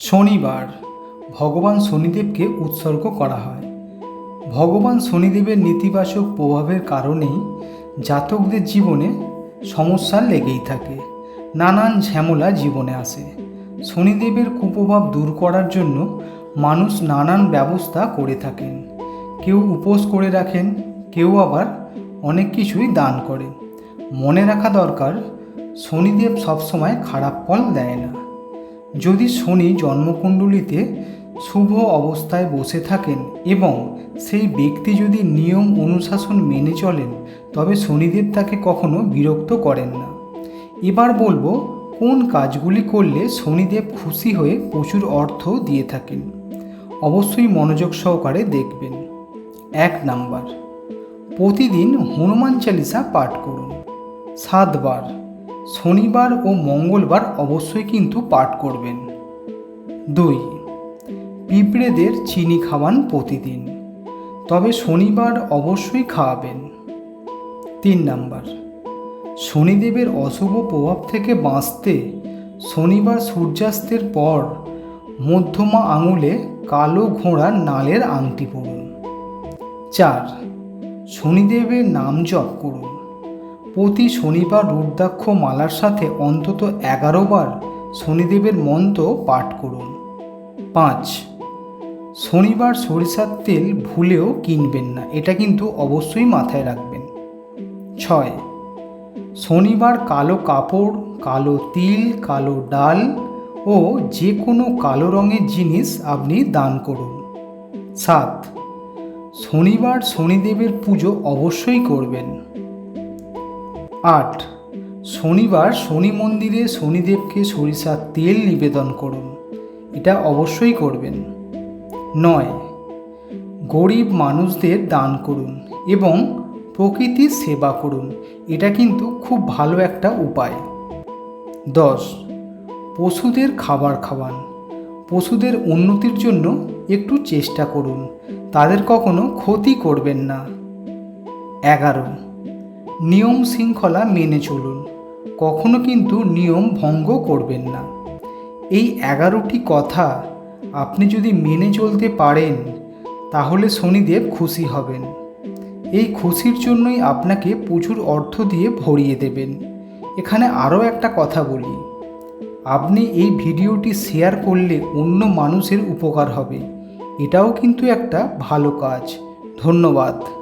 শনিবার ভগবান শনিদেবকে উৎসর্গ করা হয়। ভগবান শনিদেবের নেতিবাচক প্রভাবের কারণেই জাতকদের জীবনে সমস্যা লেগেই থাকে। নানান ঝামেলা জীবনে আসে। শনিদেবের কুপ্রভাব দূর করার জন্য মানুষ নানান ব্যবস্থা করে থাকেন। কেউ উপোস করে রাখেন, কেউ আবার অনেক কিছুই দান করেন। মনে রাখা দরকার, শনিদেব সবসময় খারাপ ফল দেয় না। যদি শনি জন্মকুণ্ডলিতে শুভ অবস্থায় বসে থাকেন এবং সেই ব্যক্তি যদি নিয়ম অনুশাসন মেনে চলেন, তবে শনিদেব তাকে কখনো বিরক্ত করেন না। এবার বলব, কোন কাজগুলি করলে শনিদেব খুশি হয়ে প্রচুর অর্থ দিয়ে থাকেন? অবশ্যই মনোযোগ সহকারে দেখবেন। এক নাম্বার, প্রতিদিন হনুমান চালিসা পাঠ করুন। সাতবার শনিবার ও মঙ্গলবার অবশ্যই কিন্তু পাঠ করবেন। দুই, পিঁপড়েদের চিনি খাওয়ান প্রতিদিন, তবে শনিবার অবশ্যই খাওয়াবেন। তিন নাম্বার, শনিদেবের অশুভ প্রভাব থেকে বাঁচতে শনিবার সূর্যাস্তের পর মধ্যমা আঙুলে কালো ঘোড়ার নালের আংটি পরুন। চার, শনিদেবের নাম জপ করুন। প্রতি শনিবার রুদ্রাক্ষ মালার সাথে অন্তত এগারো বার শনিদেবের মন্ত্র পাঠ করুন। পাঁচ, শনিবার সরিষার তেল ভুলেও কিনবেন না, এটা কিন্তু অবশ্যই মাথায় রাখবেন। ছয়, শনিবার কালো কাপড়, কালো তিল, কালো ডাল ও যে কোনো কালো রঙের জিনিস আপনি দান করুন। সাত, শনিবার শনিদেবের পুজো অবশ্যই করবেন। আট। শনিবার শনি মন্দিরে শনিদেবকে সরিষার তেল নিবেদন করুন। এটা অবশ্যই করবেন। নয়। গরিব মানুষদের দান করুন এবং প্রকৃতির সেবা করুন। এটা কিন্তু খুব ভালো একটা উপায়। দশ। পশুদের খাবার খাওয়ান। পশুদের উন্নতির জন্য একটু চেষ্টা করুন। তাদের কখনো ক্ষতি করবেন না। এগারো। নিয়ম শৃঙ্খলা মেনে চলুন। কখনো কিন্তু নিয়ম ভঙ্গ করবেন না। এই এগারোটি কথা আপনি যদি মেনে চলতে পারেন, তাহলে শনিদেব খুশি হবেন। এই খুশির জন্যই আপনাকে প্রচুর অর্থ দিয়ে ভরিয়ে দেবেন। এখানে আরও একটা কথা বলি। আপনি এই ভিডিওটি শেয়ার করলে অন্য মানুষের উপকার হবে। এটাও কিন্তু একটা ভালো কাজ। ধন্যবাদ।